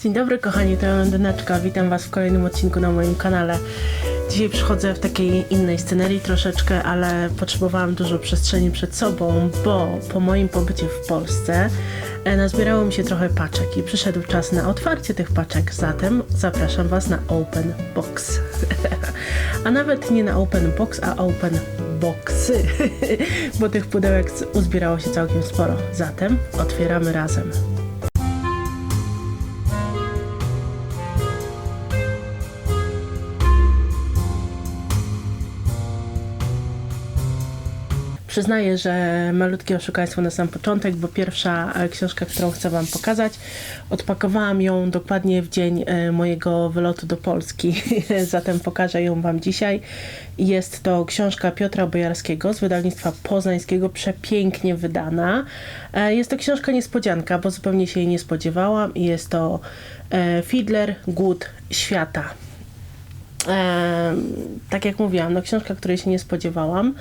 Dzień dobry kochani, to Londyneczka. Witam Was w kolejnym odcinku na moim kanale. Dzisiaj przychodzę w takiej innej scenerii troszeczkę, ale potrzebowałam dużo przestrzeni przed sobą, bo po moim pobycie w Polsce e, nazbierało mi się trochę paczek i przyszedł czas na otwarcie tych paczek, zatem zapraszam Was na Open Box. a nawet nie na Open Box, a Open Boxy, bo tych pudełek uzbierało się całkiem sporo. Zatem otwieramy razem. Przyznaję, że malutkie oszukaństwo na sam początek, bo pierwsza e, książka, którą chcę Wam pokazać, odpakowałam ją dokładnie w dzień e, mojego wylotu do Polski, zatem pokażę ją Wam dzisiaj. Jest to książka Piotra Bojarskiego z wydawnictwa poznańskiego, przepięknie wydana. E, Jest to książka niespodzianka, bo zupełnie się jej nie spodziewałam i jest to Fiedler, Głód Świata. Tak jak mówiłam, no książka, której się nie spodziewałam.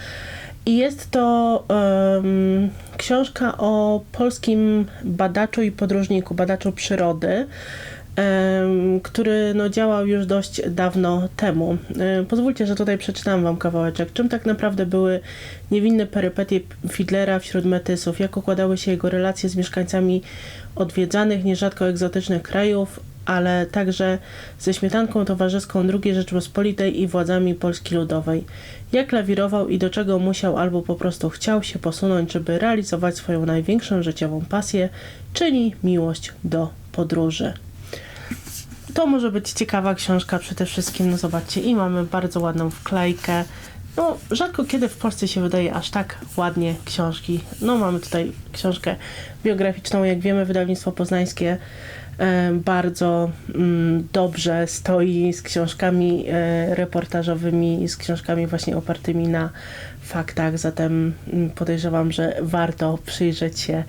I jest to em, książka o polskim badaczu i podróżniku, badaczu przyrody, em, który no, działał już dość dawno temu. E, pozwólcie, że tutaj przeczytam Wam kawałeczek. Czym tak naprawdę były niewinne perypetie Fiedlera wśród metysów? Jak układały się jego relacje z mieszkańcami odwiedzanych, nierzadko egzotycznych krajów, ale także ze śmietanką towarzyską II Rzeczpospolitej i władzami Polski Ludowej. Jak lawirował i do czego musiał albo po prostu chciał się posunąć, żeby realizować swoją największą życiową pasję, czyli miłość do podróży. To może być ciekawa książka przede wszystkim, no zobaczcie, i mamy bardzo ładną wklejkę. No, rzadko kiedy w Polsce się wydaje aż tak ładnie książki. No, mamy tutaj książkę biograficzną, jak wiemy, wydawnictwo poznańskie bardzo mm, dobrze stoi z książkami e, reportażowymi z książkami właśnie opartymi na faktach, zatem mm, podejrzewam, że warto przyjrzeć się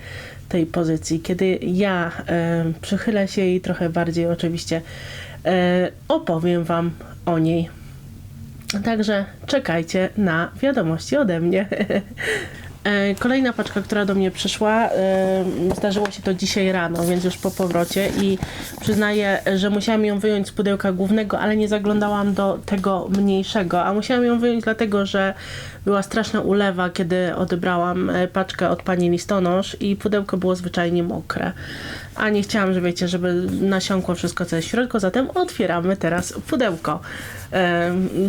tej pozycji. Kiedy ja e, przychylę się i trochę bardziej oczywiście e, opowiem Wam o niej. Także czekajcie na wiadomości ode mnie. E, Kolejna paczka, która do mnie przyszła, e, zdarzyło się to dzisiaj rano, więc już po powrocie i przyznaję, że musiałam ją wyjąć z pudełka głównego, ale nie zaglądałam do tego mniejszego, a musiałam ją wyjąć dlatego, że była straszna ulewa, kiedy odebrałam e, paczkę od pani listonosz i pudełko było zwyczajnie mokre. A nie chciałam, że wiecie, żeby nasiąkło wszystko, co jest w środku, zatem otwieramy teraz pudełko.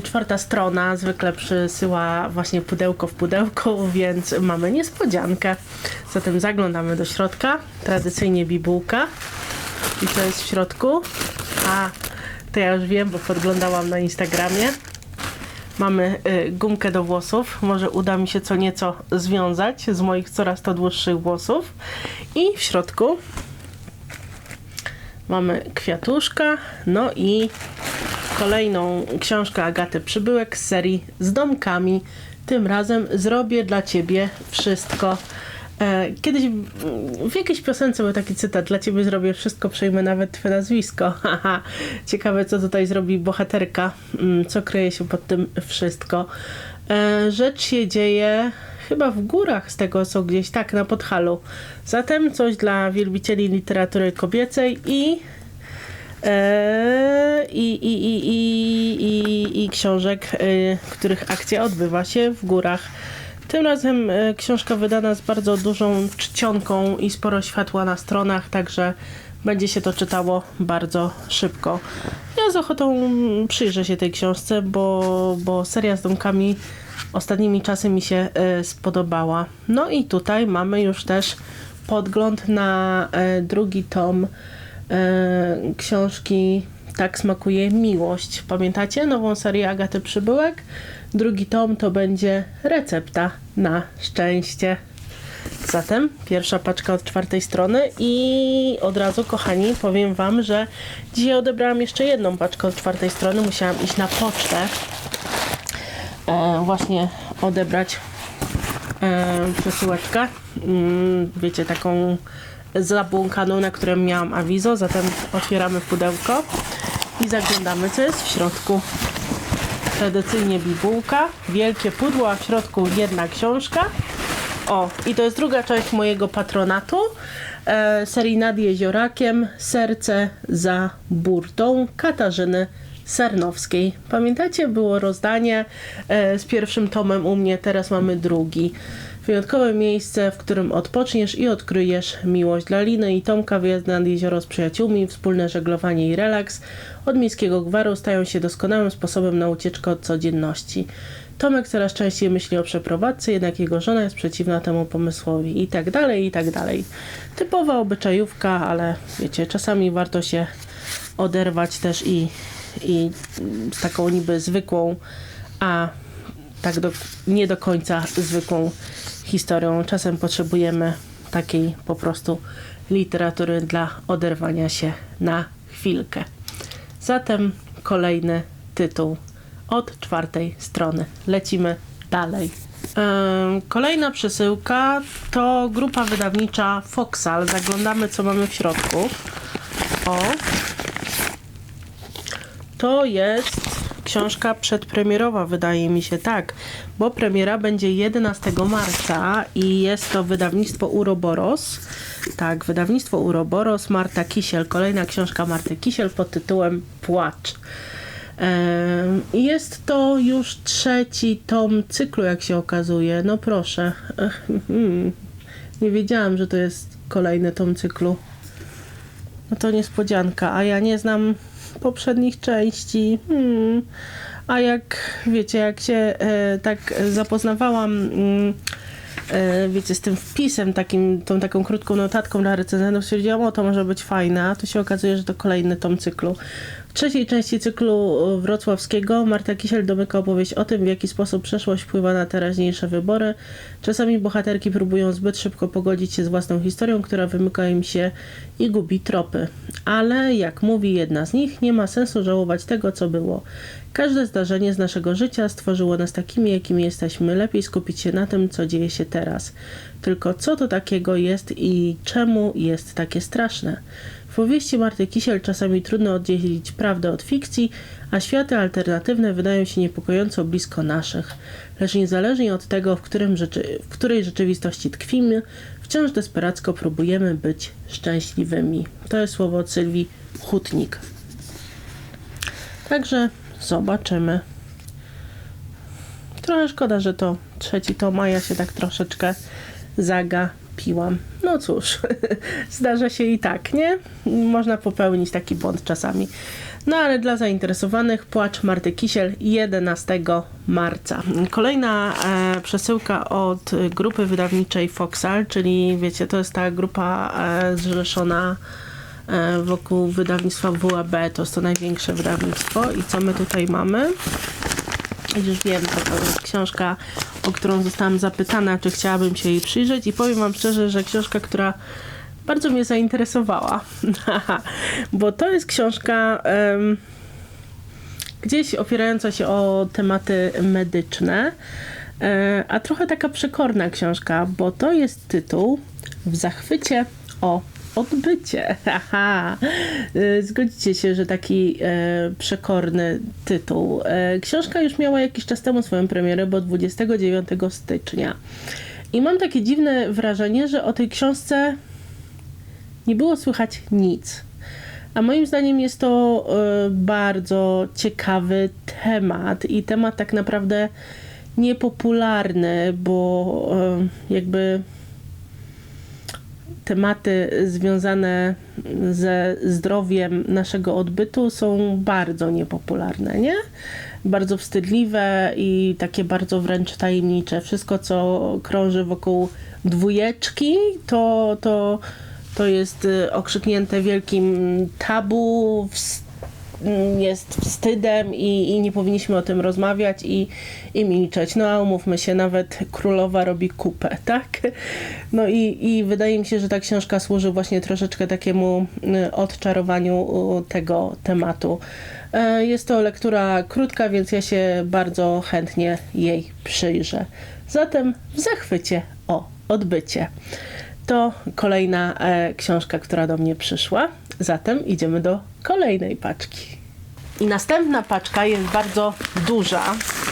Czwarta strona zwykle przysyła właśnie pudełko w pudełku, więc mamy niespodziankę. Zatem zaglądamy do środka. Tradycyjnie bibułka. I co jest w środku? A, to ja już wiem, bo podglądałam na Instagramie. Mamy y, gumkę do włosów. Może uda mi się co nieco związać z moich coraz to dłuższych włosów. I w środku mamy kwiatuszka, no i kolejną książkę Agaty Przybyłek z serii z domkami. Tym razem zrobię dla ciebie wszystko. E, Kiedyś w jakiejś piosence był taki cytat Dla ciebie zrobię wszystko, przejmę nawet twoje nazwisko. Ciekawe, co tutaj zrobi bohaterka. Mm, Co kryje się pod tym wszystko. E, Rzecz się dzieje chyba w górach z tego, co gdzieś tak na Podhalu. Zatem coś dla wielbicieli literatury kobiecej i e, i, i, i, i, i, i książek, e, których akcja odbywa się w górach. Tym razem e, książka wydana z bardzo dużą czcionką i sporo światła na stronach, także będzie się to czytało bardzo szybko. Ja z ochotą przyjrzę się tej książce, bo, bo seria z domkami ostatnimi czasy mi się e, spodobała. No i tutaj mamy już też podgląd na e, drugi tom książki Tak smakuje miłość. Pamiętacie nową serię Agaty Przybyłek? Drugi tom to będzie recepta na szczęście. Zatem pierwsza paczka od czwartej strony i od razu kochani powiem wam, że dzisiaj odebrałam jeszcze jedną paczkę od czwartej strony. Musiałam iść na pocztę e, właśnie odebrać e, przesyłeczkę. Mm, wiecie, taką zabłąkaną, na którą miałam awizo. Zatem otwieramy pudełko i zaglądamy, co jest w środku. Tradycyjnie bibułka, wielkie pudło, a w środku jedna książka. O, i to jest druga część mojego patronatu. e, serii Nad Jeziorakiem Serce za burtą Katarzyny Sarnowskiej. Pamiętacie, było rozdanie e, z pierwszym tomem u mnie, teraz mamy drugi. Wyjątkowe miejsce, w którym odpoczniesz i odkryjesz miłość dla Liny i Tomka, wyjazd nad jezioro z przyjaciółmi, wspólne żeglowanie i relaks od miejskiego gwaru stają się doskonałym sposobem na ucieczkę od codzienności. Tomek coraz częściej myśli o przeprowadzce, jednak jego żona jest przeciwna temu pomysłowi i tak dalej, i tak dalej. Typowa obyczajówka, ale wiecie, czasami warto się oderwać też i, i z taką niby zwykłą, a tak do, nie do końca zwykłą historią. Czasem potrzebujemy takiej po prostu literatury dla oderwania się na chwilkę. Zatem kolejny tytuł od czwartej strony. Lecimy dalej. Kolejna przesyłka to grupa wydawnicza Foxal. Zaglądamy, co mamy w środku. O. To jest książka przedpremierowa, wydaje mi się, tak, bo premiera będzie 11 marca i jest to wydawnictwo Uroboros. Tak, wydawnictwo Uroboros, Marta Kisiel, kolejna książka Marty Kisiel pod tytułem Płacz. Jest to już trzeci tom cyklu, jak się okazuje. No proszę. Hmm. Nie wiedziałam, że to jest kolejny tom cyklu. No to niespodzianka, a ja nie znam poprzednich części. Hmm. A jak wiecie, jak się e, tak zapoznawałam, mm, e, wiecie, z tym wpisem, takim, tą taką krótką notatką dla recenzentów, stwierdziłam, o to może być fajne, a tu się okazuje, że to kolejny tom cyklu. Trzeciej części cyklu wrocławskiego Marta Kisiel domyka opowieść o tym, w jaki sposób przeszłość wpływa na teraźniejsze wybory. Czasami bohaterki próbują zbyt szybko pogodzić się z własną historią, która wymyka im się i gubi tropy. Ale, jak mówi jedna z nich, nie ma sensu żałować tego, co było. Każde zdarzenie z naszego życia stworzyło nas takimi, jakimi jesteśmy. Lepiej skupić się na tym, co dzieje się teraz. Tylko co to takiego jest i czemu jest takie straszne? Powieści Marty Kisiel czasami trudno oddzielić prawdę od fikcji, a światy alternatywne wydają się niepokojąco blisko naszych. Lecz niezależnie od tego, w, którym rzeczy, w której rzeczywistości tkwimy, wciąż desperacko próbujemy być szczęśliwymi. To jest słowo Sylwii Hutnik. Także zobaczymy. Trochę szkoda, że to trzeci tom, a się tak troszeczkę zagapiłam. No cóż, zdarza się i tak, nie? Można popełnić taki błąd czasami. No ale dla zainteresowanych płacz Marty Kisiel 11 marca. Kolejna e, przesyłka od grupy wydawniczej Foxal, czyli wiecie, to jest ta grupa e, zrzeszona e, wokół wydawnictwa WAB, to jest to największe wydawnictwo. I co my tutaj mamy? Już wiem, to, to jest książka, o którą zostałam zapytana, czy chciałabym się jej przyjrzeć i powiem wam szczerze, że książka, która bardzo mnie zainteresowała, bo to jest książka em, gdzieś opierająca się o tematy medyczne, e, a trochę taka przekorna książka, bo to jest tytuł W zachwycie o odbycie. Haha. E, Zgodzicie się, że taki e, przekorny tytuł. E, książka już miała jakiś czas temu swoją premierę, bo 29 stycznia. I mam takie dziwne wrażenie, że o tej książce nie było słychać nic. A moim zdaniem jest to bardzo ciekawy temat i temat tak naprawdę niepopularny, bo jakby tematy związane ze zdrowiem naszego odbytu są bardzo niepopularne, nie? Bardzo wstydliwe i takie bardzo wręcz tajemnicze. Wszystko, co krąży wokół dwójeczki, to, to, to jest y, okrzyknięte wielkim tabu, wst- jest wstydem i, i nie powinniśmy o tym rozmawiać i, i milczeć. No a umówmy się, nawet królowa robi kupę, tak? No i, i wydaje mi się, że ta książka służy właśnie troszeczkę takiemu y, odczarowaniu y, tego tematu. E, Jest to lektura krótka, więc ja się bardzo chętnie jej przyjrzę. Zatem w zachwycie o odbycie. To kolejna e, książka, która do mnie przyszła. Zatem idziemy do kolejnej paczki. I następna paczka jest bardzo duża,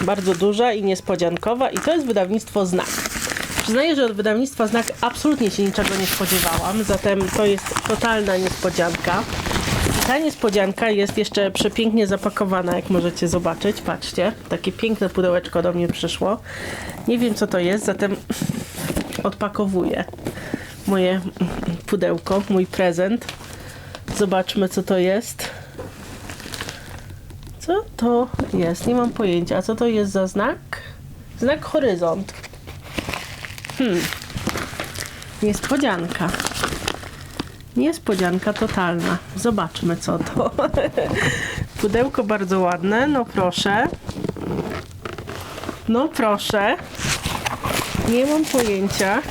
bardzo duża i niespodziankowa i to jest wydawnictwo Znak. Przyznaję, że od wydawnictwa Znak absolutnie się niczego nie spodziewałam, zatem to jest totalna niespodzianka. Ta niespodzianka jest jeszcze przepięknie zapakowana, jak możecie zobaczyć. Patrzcie, takie piękne pudełeczko do mnie przyszło. Nie wiem co to jest, zatem odpakowuję moje pudełko, mój prezent. Zobaczmy co to jest. Co to jest? Nie mam pojęcia. Co to jest za znak? Znak horyzont. Hmm. Niespodzianka. Niespodzianka totalna. Zobaczmy co to. Pudełko bardzo ładne. No proszę. No proszę. Nie mam pojęcia.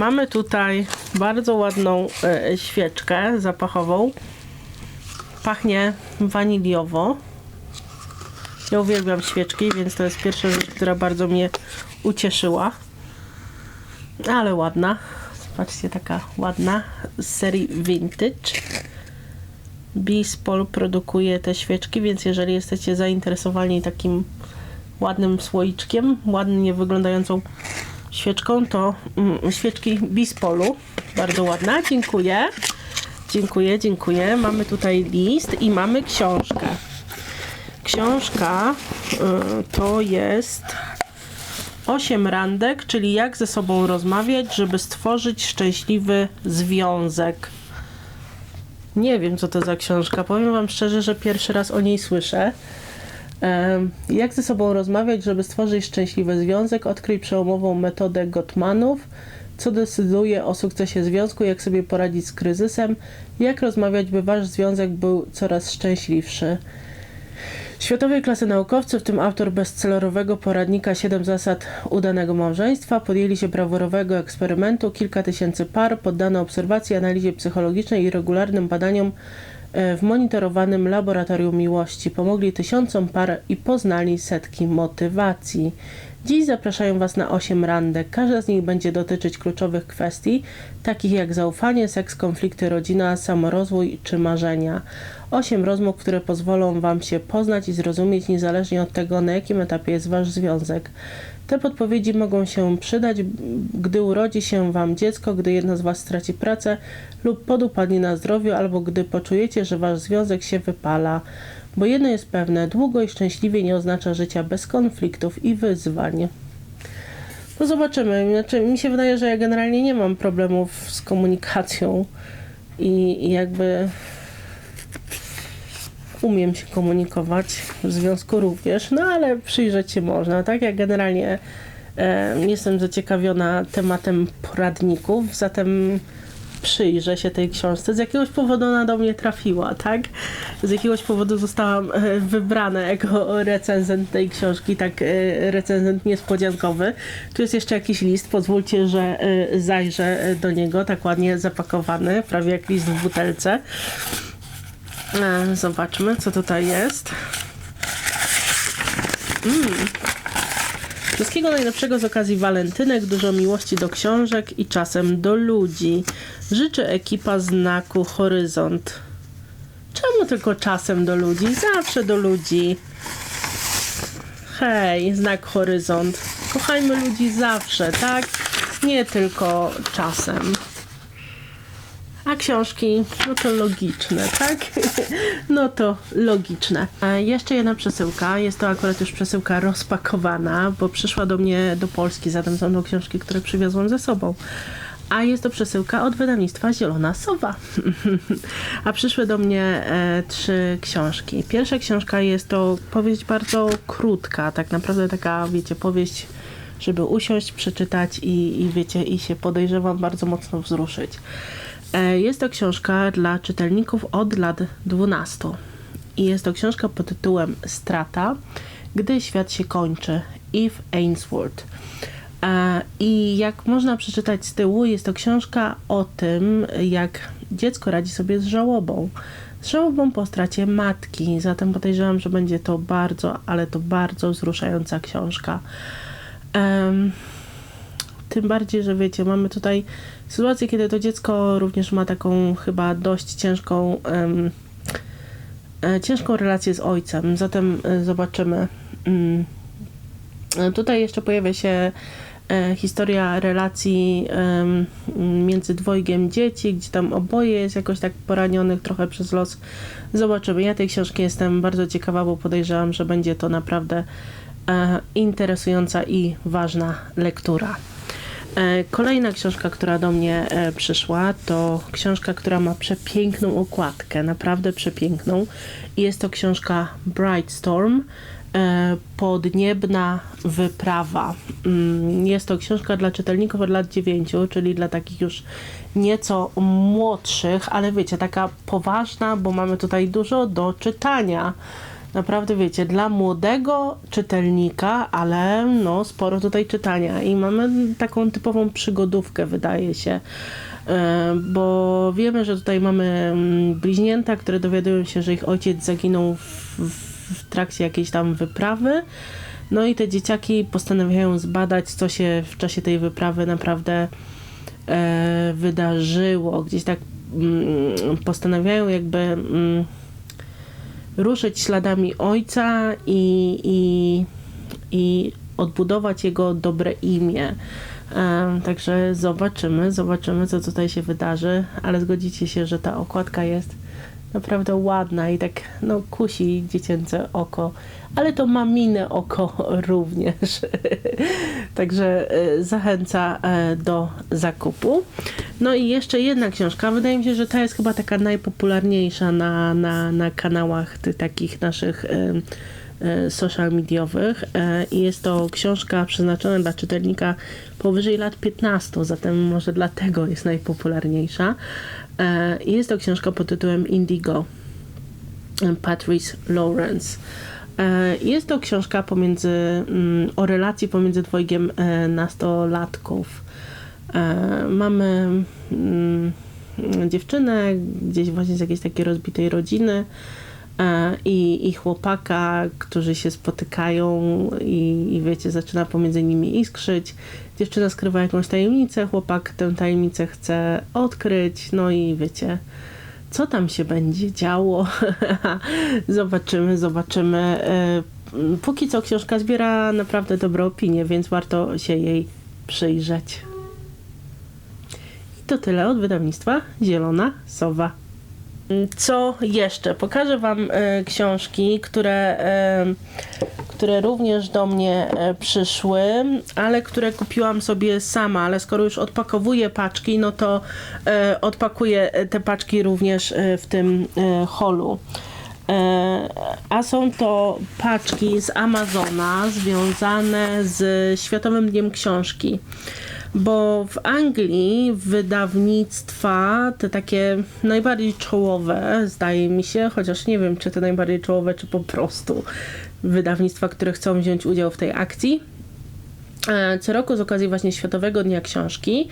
Mamy tutaj bardzo ładną e, świeczkę zapachową. Pachnie waniliowo. Ja uwielbiam świeczki, więc to jest pierwsza rzecz, która bardzo mnie ucieszyła. Ale ładna. Patrzcie, taka ładna z serii Vintage. Bispol produkuje te świeczki, więc jeżeli jesteście zainteresowani takim ładnym słoiczkiem, ładnie wyglądającą świeczką, to mm, świeczki Bispolu. Bardzo ładna, dziękuję. Dziękuję, dziękuję. Mamy tutaj list i mamy książkę. Książka y, to jest 8 randek, czyli jak ze sobą rozmawiać, żeby stworzyć szczęśliwy związek. Nie wiem, co to za książka. Powiem Wam szczerze, że pierwszy raz o niej słyszę. Jak ze sobą rozmawiać, żeby stworzyć szczęśliwy związek? Odkryj przełomową metodę Gottmanów. Co decyduje o sukcesie związku? Jak sobie poradzić z kryzysem? Jak rozmawiać, by wasz związek był coraz szczęśliwszy? Światowej klasy naukowcy, w tym autor bestsellerowego poradnika 7 zasad udanego małżeństwa, podjęli się brawurowego eksperymentu. Kilka tysięcy par poddano obserwacji, analizie psychologicznej i regularnym badaniom w monitorowanym laboratorium miłości. Pomogli tysiącom par i poznali setki motywacji. Dziś zapraszają Was na 8 randek. Każda z nich będzie dotyczyć kluczowych kwestii, takich jak zaufanie, seks, konflikty, rodzina, samorozwój czy marzenia. 8 rozmów, które pozwolą Wam się poznać i zrozumieć niezależnie od tego, na jakim etapie jest Wasz związek. Te podpowiedzi mogą się przydać, gdy urodzi się Wam dziecko, gdy jedno z Was straci pracę lub podupadnie na zdrowiu, albo gdy poczujecie, że Wasz związek się wypala. Bo jedno jest pewne, długo i szczęśliwie nie oznacza życia bez konfliktów i wyzwań. No zobaczymy. Znaczy, mi się wydaje, że ja generalnie nie mam problemów z komunikacją i, i jakby umiem się komunikować, w związku również, no ale przyjrzeć się można, tak? Ja generalnie e, jestem zaciekawiona tematem poradników, zatem przyjrzę się tej książce. Z jakiegoś powodu ona do mnie trafiła, tak? Z jakiegoś powodu zostałam e, wybrana jako recenzent tej książki, tak e, recenzent niespodziankowy. Tu jest jeszcze jakiś list, pozwólcie, że e, zajrzę do niego, tak ładnie zapakowany, prawie jak list w butelce. E, Zobaczmy, co tutaj jest. Wszystkiego najlepszego z okazji walentynek, dużo miłości do książek i czasem do ludzi. Życzy ekipa znaku Horyzont. Czemu tylko czasem do ludzi? Zawsze do ludzi. Hej, znak Horyzont. Kochajmy ludzi zawsze, tak? Nie tylko czasem. A książki, no to logiczne, tak? No to logiczne. Jeszcze jedna przesyłka. Jest to akurat już przesyłka rozpakowana, bo przyszła do mnie do Polski, zatem są to książki, które przywiozłam ze sobą. A jest to przesyłka od wydawnictwa Zielona Sowa. A przyszły do mnie e, trzy książki. Pierwsza książka jest to powieść bardzo krótka, tak naprawdę taka, wiecie, powieść, żeby usiąść, przeczytać i, i wiecie, i się podejrzewam bardzo mocno wzruszyć. E, Jest to książka dla czytelników od lat 12. I jest to książka pod tytułem Strata, gdy świat się kończy. Eve Ainsworth. E, I jak można przeczytać z tyłu, jest to książka o tym, jak dziecko radzi sobie z żałobą. Z żałobą po stracie matki. Zatem podejrzewam, że będzie to bardzo, ale to bardzo wzruszająca książka. Em, tym bardziej, że wiecie, mamy tutaj sytuację, kiedy to dziecko również ma taką chyba dość ciężką, e, ciężką relację z ojcem. Zatem e, zobaczymy. E, Tutaj jeszcze pojawia się historia relacji między dwojgiem dzieci, gdzie tam oboje jest jakoś tak poranionych trochę przez los. Zobaczymy. Ja tej książki jestem bardzo ciekawa, bo podejrzewam, że będzie to naprawdę interesująca i ważna lektura. E, Kolejna książka, która do mnie e, przyszła, to książka, która ma przepiękną okładkę, naprawdę przepiękną. Jest to książka Bright Storm, e, Podniebna wyprawa. Mm, Jest to książka dla czytelników od lat 9, czyli dla takich już nieco młodszych, ale wiecie, taka poważna, bo mamy tutaj dużo do czytania naprawdę wiecie, dla młodego czytelnika, ale no sporo tutaj czytania i mamy taką typową przygodówkę, wydaje się. E, Bo wiemy, że tutaj mamy mm, bliźnięta, które dowiadują się, że ich ojciec zaginął w, w, trakcie jakiejś tam wyprawy. No i te dzieciaki postanawiają zbadać, co się w czasie tej wyprawy naprawdę e, wydarzyło. Gdzieś tak mm, postanawiają jakby mm, ruszyć śladami ojca i, i, i odbudować jego dobre imię. Także zobaczymy, zobaczymy, co tutaj się wydarzy, ale zgodzicie się, że ta okładka jest naprawdę ładna i tak no, kusi dziecięce oko, ale to mamine oko również. Także e, zachęca e, do zakupu. No i jeszcze jedna książka. Wydaje mi się, że ta jest chyba taka najpopularniejsza na, na, na kanałach tych takich naszych e, social mediowych e, i jest to książka przeznaczona dla czytelnika powyżej lat 15, zatem może dlatego jest najpopularniejsza. E, Jest to książka pod tytułem Indigo Patrice Lawrence. E, Jest to książka pomiędzy, mm, o relacji pomiędzy dwojgiem e, nastolatków. E, Mamy mm, dziewczynę gdzieś właśnie z jakiejś takiej rozbitej rodziny e, i, i chłopaka, którzy się spotykają i, i wiecie, zaczyna pomiędzy nimi iskrzyć. Dziewczyna skrywa jakąś tajemnicę, chłopak tę tajemnicę chce odkryć, no i wiecie, co tam się będzie działo. zobaczymy, zobaczymy. E, Póki co książka zbiera naprawdę dobre opinie, więc warto się jej przyjrzeć. I to tyle od wydawnictwa Zielona Sowa. Co jeszcze? Pokażę Wam e, książki, które, e, które również do mnie e, przyszły, ale które kupiłam sobie sama, ale skoro już odpakowuję paczki, no to odpakuję te paczki również w tym holu. A są to paczki z Amazona związane z Światowym Dniem Książki. Bo w Anglii wydawnictwa, te takie najbardziej czołowe, zdaje mi się, chociaż nie wiem, czy te najbardziej czołowe, czy po prostu wydawnictwa, które chcą wziąć udział w tej akcji, e, co roku z okazji właśnie Światowego Dnia Książki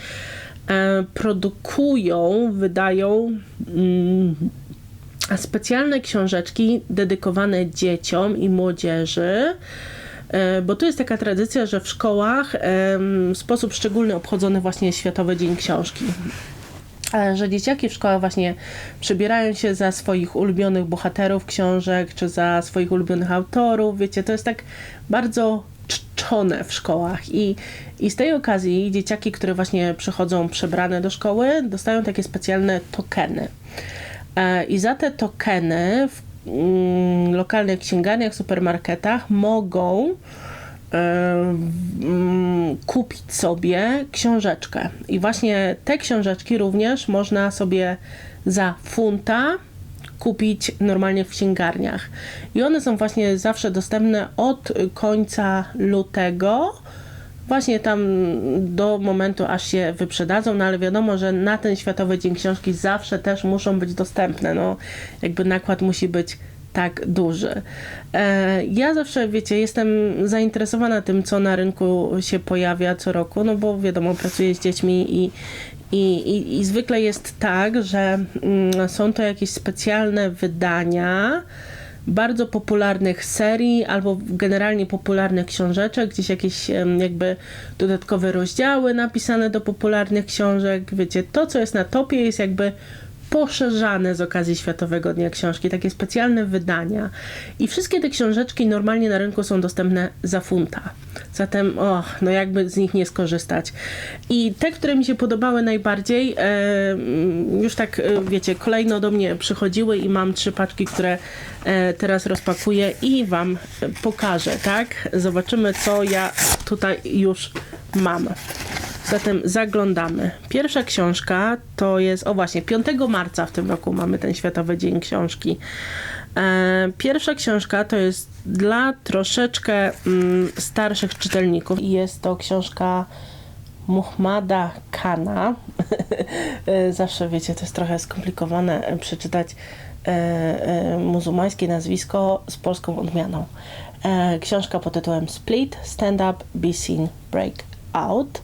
e, produkują, wydają mm, specjalne książeczki dedykowane dzieciom i młodzieży. E, Bo tu jest taka tradycja, że w szkołach w sposób szczególny obchodzony właśnie Światowy Dzień Książki. E, Że dzieciaki w szkołach właśnie przebierają się za swoich ulubionych bohaterów książek, czy za swoich ulubionych autorów. Wiecie, to jest tak bardzo czczone w szkołach i, i z tej okazji dzieciaki, które właśnie przychodzą przebrane do szkoły, dostają takie specjalne tokeny. E, I za te tokeny w lokalnych księgarniach, supermarketach mogą e, mm, kupić sobie książeczkę. I właśnie te książeczki również można sobie za funta kupić normalnie w księgarniach. I one są właśnie zawsze dostępne od końca lutego właśnie tam do momentu, aż się wyprzedadzą, no ale wiadomo, że na ten Światowy Dzień Książki zawsze też muszą być dostępne, no jakby nakład musi być tak duży. E, ja zawsze, wiecie, jestem zainteresowana tym, co na rynku się pojawia co roku, no bo wiadomo, pracuję z dziećmi i, i, i, i zwykle jest tak, że mm, są to jakieś specjalne wydania, bardzo popularnych serii albo generalnie popularnych książeczek, gdzieś jakieś jakby dodatkowe rozdziały napisane do popularnych książek. Wiecie, to co jest na topie jest jakby poszerzane z okazji Światowego Dnia Książki, takie specjalne wydania. I wszystkie te książeczki normalnie na rynku są dostępne za funta. Zatem, o, no jakby z nich nie skorzystać. I te, które mi się podobały najbardziej, e, już tak, e, wiecie, kolejno do mnie przychodziły i mam trzy paczki, które e, teraz rozpakuję i Wam pokażę, tak? Zobaczymy, co ja tutaj już mam. Zatem zaglądamy. Pierwsza książka to jest, o właśnie, 5 marca w tym roku mamy ten Światowy Dzień Książki. E, pierwsza książka to jest dla troszeczkę mm, starszych czytelników jest to książka Muhammada Kana. E, zawsze wiecie, to jest trochę skomplikowane e, przeczytać muzułmańskie nazwisko z polską odmianą. Książka pod tytułem Split, Stand Up, Be Seen, Break Out.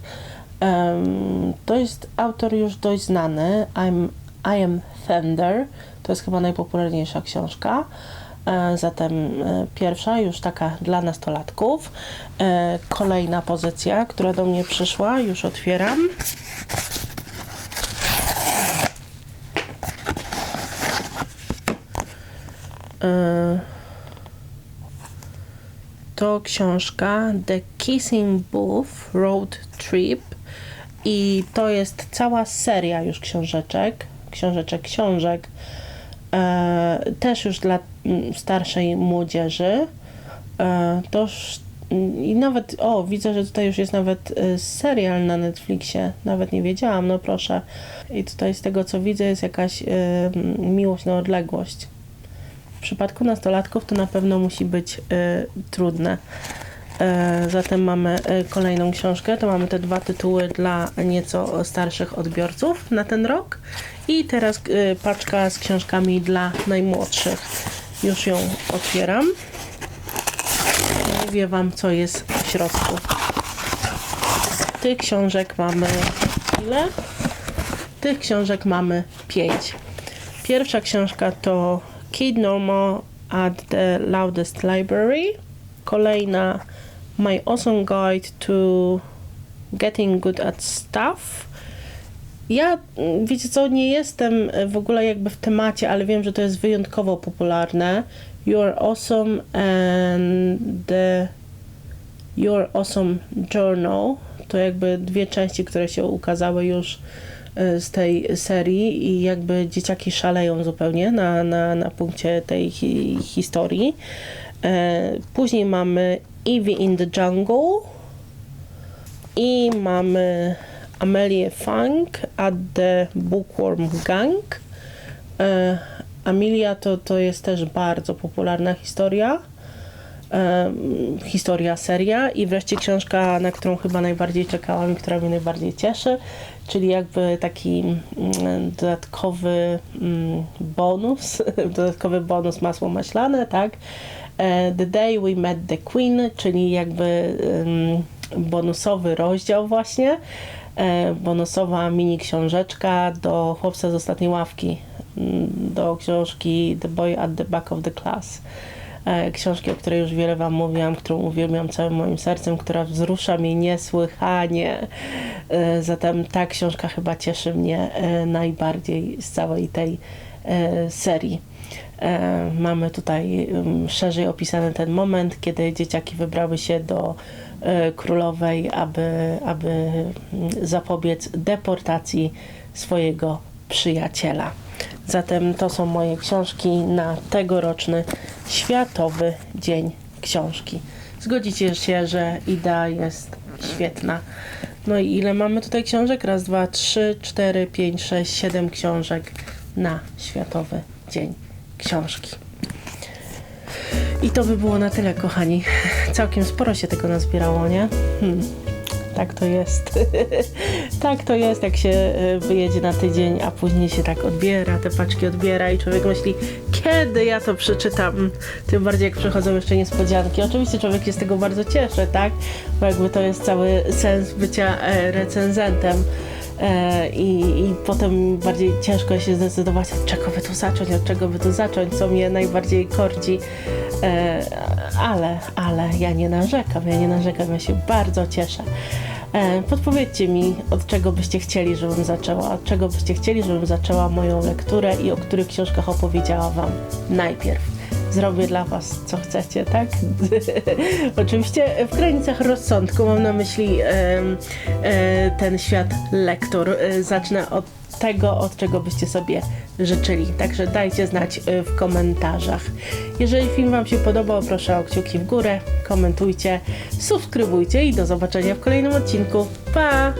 To jest autor już dość znany. I'm, I am Thunder. To jest chyba najpopularniejsza książka. E, zatem e, pierwsza, już taka dla nastolatków. E, kolejna pozycja, która do mnie przyszła, już otwieram. To książka The Kissing Booth Road Trip i to jest cała seria już książeczek, książeczek, książek, e, też już dla mm, starszej młodzieży. E, to już, mm, i nawet, o, widzę, że tutaj już jest nawet e, serial na Netflixie, nawet nie wiedziałam, no proszę. I tutaj z tego co widzę jest jakaś e, miłość na odległość. W przypadku nastolatków to na pewno musi być e, trudne. E, zatem mamy e, kolejną książkę. To mamy te dwa tytuły dla nieco starszych odbiorców na ten rok. I teraz e, paczka z książkami dla najmłodszych. Już ją otwieram. Mówię Wam, co jest w środku. Tych książek mamy ile? Tych książek mamy pięć. Pierwsza książka to Kid Normal at the Loudest Library. Kolejna My Awesome Guide to Getting Good at Stuff. Ja, wiecie co, nie jestem w ogóle jakby w temacie, ale wiem, że to jest wyjątkowo popularne. You're Awesome and the Your Awesome Journal. To jakby dwie części, które się ukazały już e, z tej serii i jakby dzieciaki szaleją zupełnie na, na, na punkcie tej hi historii. E, później mamy Evie in the Jungle i mamy Amelię Funk at the Bookworm Gang. E, Amelia to, to jest też bardzo popularna historia. Historia, seria i wreszcie książka, na którą chyba najbardziej czekałam i która mnie najbardziej cieszy, czyli jakby taki mm, dodatkowy mm, bonus, dodatkowy bonus masło maślane, tak? E, the Day We Met the Queen, czyli jakby bonusowy rozdział właśnie, e, bonusowa mini książeczka do chłopca z ostatniej ławki, mm, do książki The Boy at the Back of the Class. E, książki, o której już wiele Wam mówiłam, którą uwielbiam całym moim sercem, która wzrusza mnie niesłychanie. Zatem ta książka chyba cieszy mnie najbardziej z całej tej serii. E, mamy tutaj szerzej opisany ten moment, kiedy dzieciaki wybrały się do e, królowej, aby, aby zapobiec deportacji swojego przyjaciela. Zatem to są moje książki na tegoroczny Światowy Dzień Książki. Zgodzicie się, że idea jest świetna. No i ile mamy tutaj książek? Raz, dwa, trzy, cztery, pięć, sześć, siedem książek na Światowy Dzień książki. I to by było na tyle, kochani. Całkiem sporo się tego nazbierało, nie? Hmm. Tak to jest. tak to jest, jak się e, wyjedzie na tydzień, a później się tak odbiera, te paczki odbiera i człowiek myśli, kiedy ja to przeczytam? Tym bardziej jak przychodzą jeszcze niespodzianki. Oczywiście człowiek się z tego bardzo cieszy, tak? Bo jakby to jest cały sens bycia e, recenzentem E, i, i potem bardziej ciężko się zdecydować, od czego by tu zacząć, od czego by tu zacząć, co mnie najbardziej kordzi. E, ale, ale ja nie narzekam, ja nie narzekam, ja się bardzo cieszę. E, podpowiedzcie mi, od czego byście chcieli, żebym zaczęła, od czego byście chcieli, żebym zaczęła moją lekturę i o których książkach opowiedziała Wam najpierw. Zrobię dla Was, co chcecie, tak? Oczywiście w granicach rozsądku mam na myśli em, e, ten świat lektur. E, Zacznę od tego, od czego byście sobie życzyli. Także dajcie znać e, w komentarzach. Jeżeli film Wam się podobał, proszę o kciuki w górę, komentujcie, subskrybujcie i do zobaczenia w kolejnym odcinku. Pa!